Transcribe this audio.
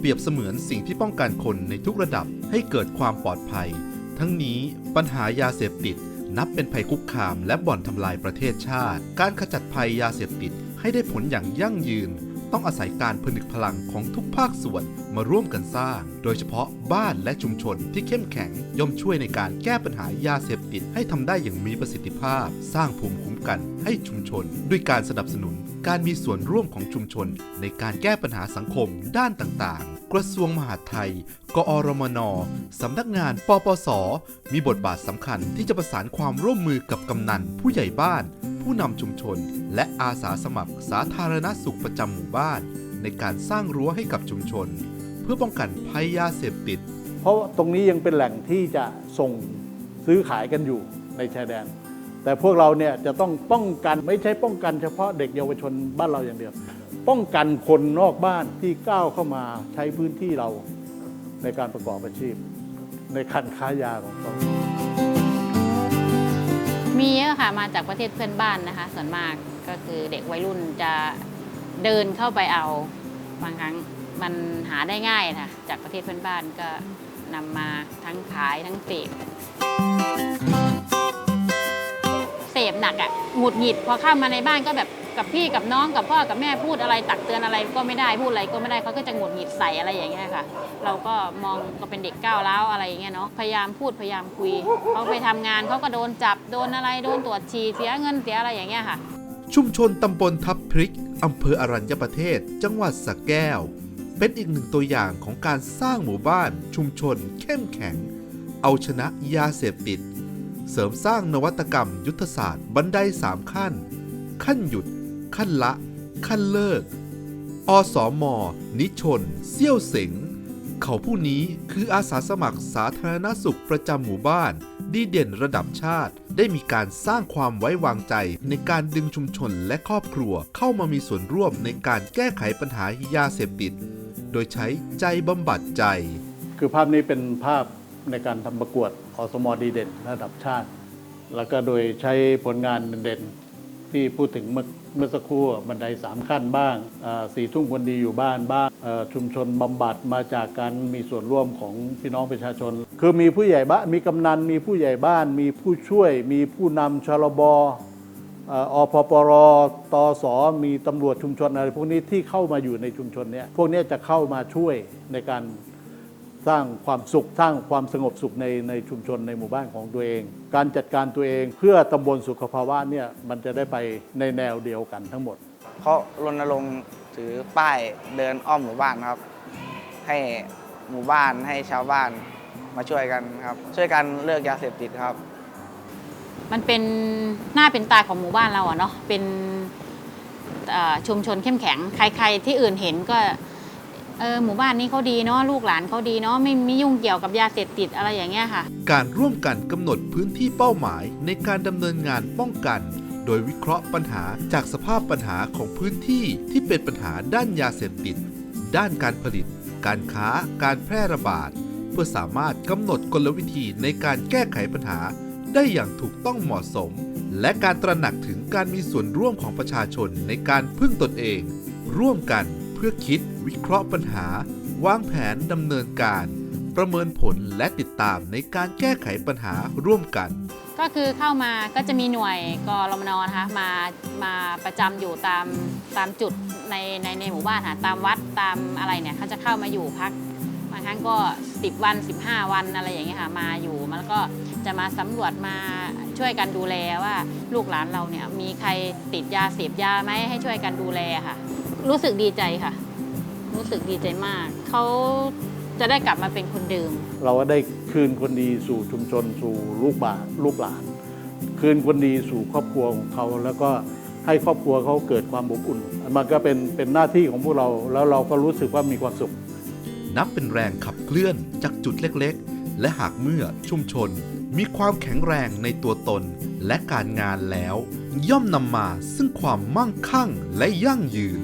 เปรียบเสมือนสิ่งที่ป้องกันคนในทุกระดับให้เกิดความปลอดภัย ทั้งนี้ปัญหายาเสพติด นับเป็นภัยคุกคามและบ่อนทำลายประเทศชาติ การขจัดภัยยาเสพติดให้ได้ผลอย่างยั่งยืน ต้องอาศัยการผนึกพลังของทุกภาคส่วนมาร่วมกันสร้าง โดยเฉพาะบ้านและชุมชนที่เข้มแข็งย่อมช่วยในการแก้ปัญหายาเสพติดให้ทำได้อย่างมีประสิทธิภาพ สร้างภูมิคุ้มกันให้ชุมชน ด้วยการสนับสนุนการมีส่วนร่วมของชุมชนในการแก้ปัญหาสังคมด้านต่างๆ กระทรวงมหาดไทย กอรมน สำนักงานปปส มีบทบาทสำคัญที่จะประสานความร่วมมือกับกำนัน ผู้ใหญ่บ้าน ผู้นำชุมชน และอาสาสมัครสาธารณสุขประจำหมู่บ้าน ในการสร้างรั้วให้กับชุมชน เพื่อป้องกันภัยยาเสพติด เพราะตรงนี้ยังเป็นแหล่งที่จะส่งซื้อขายกันอยู่ในชายแดน แต่พวกเราเนี่ยจะต้องป้องกันไม่ใช่ป้องกันเฉพาะเด็กเยาวชนบ้านเราอย่างเดียว ป้องกันคนนอกบ้านที่ก้าวเข้ามาใช้พื้นที่เราในการประกอบอาชีพ ในการค้ายาของเขามีเยอะค่ะมาจากประเทศเพื่อนบ้านนะคะ ส่วนมากก็คือเด็กวัยรุ่นจะเดินเข้าไปเอาบางครั้งมันหาได้ง่ายค่ะจากประเทศเพื่อนบ้านก็นำมาทั้งขายทั้งเสพเสพ หนักอะ่ะหงุดหงิดพอเข้ามาในบ้านก็แบบกับพี่กับน้องกับพ่อกับแม่พูดอะไรตักเตือนอะไรก็ไม่ได้พูดอะไรก็ไม่ได้เขาก็จะหงุดหงิดใส่อะไรอย่างเงี้ยค่ะ เราก็มองก็เป็นเด็กก้าวร้าวอะไรอย่างเงี้ยเนาะพยายามพูดพยายามคุยเขาไปทำงานเขาก็โดนจับโดนอะไรโดนตรวจฉี่เสียเงินเสียอะไรอย่างเงี้ยค่ะ ชุมชนตำบลทับพริกอำเภออรัญญประเทศ จังหวัดสระแก้ว เป็นอีกหนึ่งตัวอย่างของการสร้างหมู่บ้าน ชุมชน เข้มแข็ง เอาชนะยาเสพติด เสริมสร้างนวัตกรรมยุทธศาสตร์บันไดสามขั้น ขั้นหยุด ขั้นละ ขั้นเลิก อสอมนิชน เซี่ยวเสงเขาผู้นี้คืออาสาสมัครสาธารณสุขประจำหมู่บ้าน ดีเด่นระดับชาติ ได้มีการสร้างความไว้วางใจในการดึงชุมชนและครอบครัวเข้ามามีส่วนร่วมในการแก้ไขปัญหายาเสพติด โดยใช้ใจบำบัดใจ คือภาพนี้เป็นภาพ ในการทำประกวดอสมดีเด่นระดับชาติ แล้วก็โดยใช้ผลงานเด่นๆที่พูดถึงเมื่อเมื่อสักครู่บันไดสามขั้นบ้างสี่ทุ่มคนดีอยู่บ้านบ้างชุมชนบำบัดมาจากการมีส่วนร่วมของพี่น้องประชาชน คือมีผู้ใหญ่บ้านมีกำนันมีผู้ใหญ่บ้าน มีผู้ช่วย มีผู้นำชลบเอ่ออพปรตสมีตำรวจชุมชนอะไรพวกนี้ที่เข้ามาอยู่ในชุมชนเนี้ยพวกนี้จะเข้ามาช่วยในการ สร้างความสุขสร้างความสงบสุขในในชุมชนในหมู่บ้านของตัวเอง การจัดการตัวเองเพื่อตำบลสุขภาวะเนี่ยมันจะได้ไปในแนวเดียวกันทั้งหมดเขารณรงค์ถือป้ายเดินอ้อมหมู่บ้านครับ ให้หมู่บ้านให้ชาวบ้านมาช่วยกันครับ ช่วยกันเลิกยาเสพติดครับ มันเป็นหน้าเป็นตาของหมู่บ้านเราอะเนาะเป็นเอ่อชุมชนเข้มแข็ง ใคร ๆ ที่อื่นเห็นก็ เออหมู่บ้านนี้เขาดีเนาะลูกหลานเขาดีเนาะไม่ไม่ยุ่งเกี่ยวกับยาเสพติดอะไรอย่างเงี้ยค่ะ การร่วมกันกำหนดพื้นที่เป้าหมายในการดำเนินงานป้องกัน โดยวิเคราะห์ปัญหาจากสภาพปัญหาของพื้นที่ที่เป็นปัญหาด้านยาเสพติด ด้านการผลิต การค้า การแพร่ระบาด เพื่อสามารถกำหนดกลวิธีในการแก้ไขปัญหา ได้อย่างถูกต้องเหมาะสม และการตระหนักถึงการมีส่วนร่วมของประชาชนในการพึ่งตนเอง ร่วมกัน พื่อคิดวิเคราะห์ปัญหา วางแผนดำเนินการ ประเมินผลและติดตามในการแก้ไขปัญหาร่วมกัน ก็คือเข้ามาก็จะมีหน่วยกรมนนะคะมามาประจำอยู่ตามตามจุดในในในหมู่บ้านค่ะตามวัดตามอะไรเนี่ยเขาจะเข้ามาอยู่พักบางครั้งก็ 10 วัน 15 วันอะไรอย่างเงี้ยค่ะมาอยู่แล้วก็จะมาสำรวจมาช่วยกันดูแลว่าลูกหลานเราเนี่ยมีใครติดยาเสพยาไหมให้ช่วยกันดูแลค่ะ รู้สึกดีใจค่ะ รู้สึกดีใจมาก เขาจะได้กลับมาเป็นคนเดิม เราก็ได้คืนคนดีสู่ชุมชนสู่ลูกบ้านลูกหลาน คืนคนดีสู่ครอบครัวของเขาแล้วก็ให้ครอบครัวเขาเกิดความอบอุ่น มันก็เป็นเป็นหน้าที่ของพวกเราแล้วเราก็รู้สึกว่ามีความสุข นับเป็นแรงขับเคลื่อนจากจุดเล็กๆ และหากเมื่อชุมชนมีความแข็งแรงในตัวตนและการงานแล้ว ย่อมนำมาซึ่งความมั่งคั่งและยั่งยืน